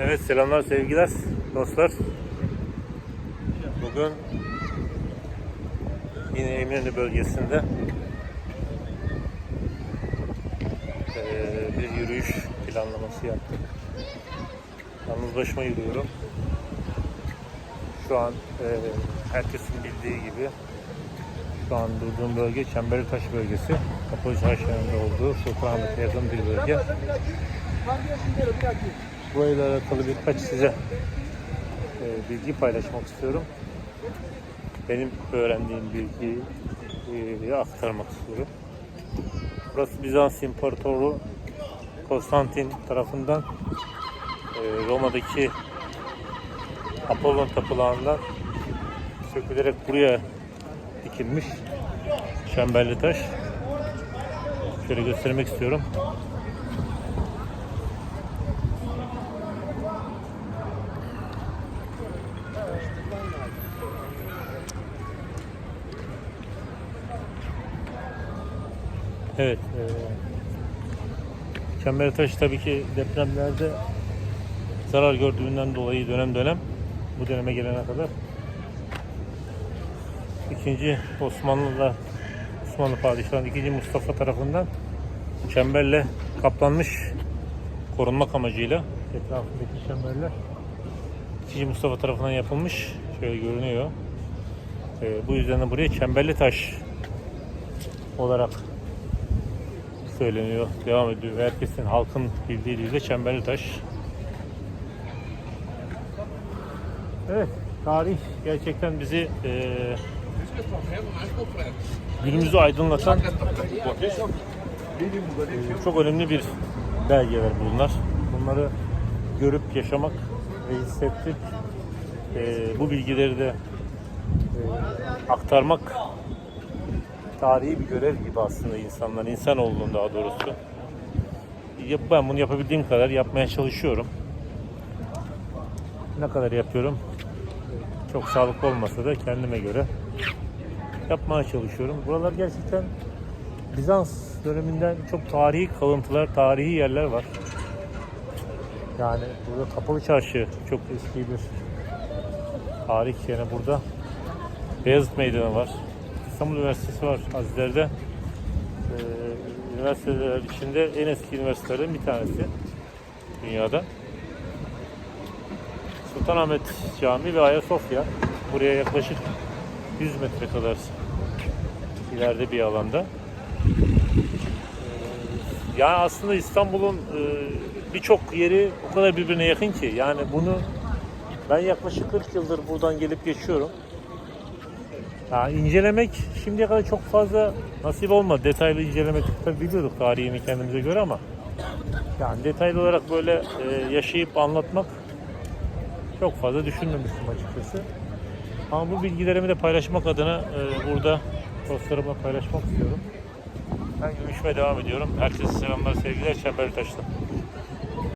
Evet selamlar sevgiler dostlar. Bugün yine Eminönü bölgesinde bir yürüyüş planlaması yaptık. Yalnız başıma yürüyorum. Şu an herkesin bildiği gibi şu an durduğum bölge Çemberlitaş bölgesi. Kapalı Çarşı'nın olduğu Sultanahmet'e yakın bir bölge. Burayla alakalı birkaç size e, bilgi paylaşmak istiyorum. Benim öğrendiğim bilgiyi e, aktarmak istiyorum. Burası Bizans İmparatoru Konstantin tarafından e, Roma'daki Apollon tapınağından sökülerek buraya dikilmiş çemberli taş. Şöyle göstermek istiyorum. Evet. E, Çembertaş tabii ki depremlerde zarar gördüğünden dolayı dönem dönem bu döneme gelene kadar ikinci Osmanlı'da Osmanlı Padişahı 2. Mustafa tarafından çemberle kaplanmış korunmak amacıyla etrafındaki çemberler 2. Mustafa tarafından yapılmış şöyle görünüyor. Ee, bu yüzden de buraya çemberli taş olarak söyleniyor. Devam ediyor. Herkesin halkın bildiği dilde çemberli taş. Evet, tarih gerçekten bizi eee günümüzü aydınlatan eee, çok önemli bir belgeler bunlar. Bunları görüp yaşamak ve hissettik. Eee, bu bilgileri de eee, aktarmak tarihi bir görev gibi aslında insanlar, insanoğlunun daha doğrusu. Ben bunu yapabildiğim kadar yapmaya çalışıyorum. Ne kadar yapıyorum? Çok sağlıklı olmasa da kendime göre yapmaya çalışıyorum. Buralar gerçekten Bizans döneminden çok tarihi kalıntılar, tarihi yerler var. Yani burada Kapalı Çarşı çok eski bir tarih yani burada. Beyazıt Meydanı var. İstanbul Üniversitesi var Azizler'de. Ee, üniversiteler içinde en eski üniversitelerden bir tanesi dünyada. Sultanahmet Camii ve Ayasofya. Buraya yaklaşık 100 metre kadar ileride bir alanda. Ee, Yani aslında İstanbul'un e, birçok yeri o kadar birbirine yakın ki yani bunu ben yaklaşık 40 yıldır buradan gelip geçiyorum. Ya incelemek şimdiye kadar çok fazla nasip olmadı. Detaylı incelemek tabii biliyorduk tarihini kendimize göre ama yani detaylı olarak böyle e, yaşayıp anlatmak çok fazla düşünmemiştim açıkçası. Ama bu bilgilerimi de paylaşmak adına e, burada dostlarımla paylaşmak istiyorum. Ben görüşmeye devam ediyorum. Herkese selamlar, sevgiler. Çemberli Taş'ta.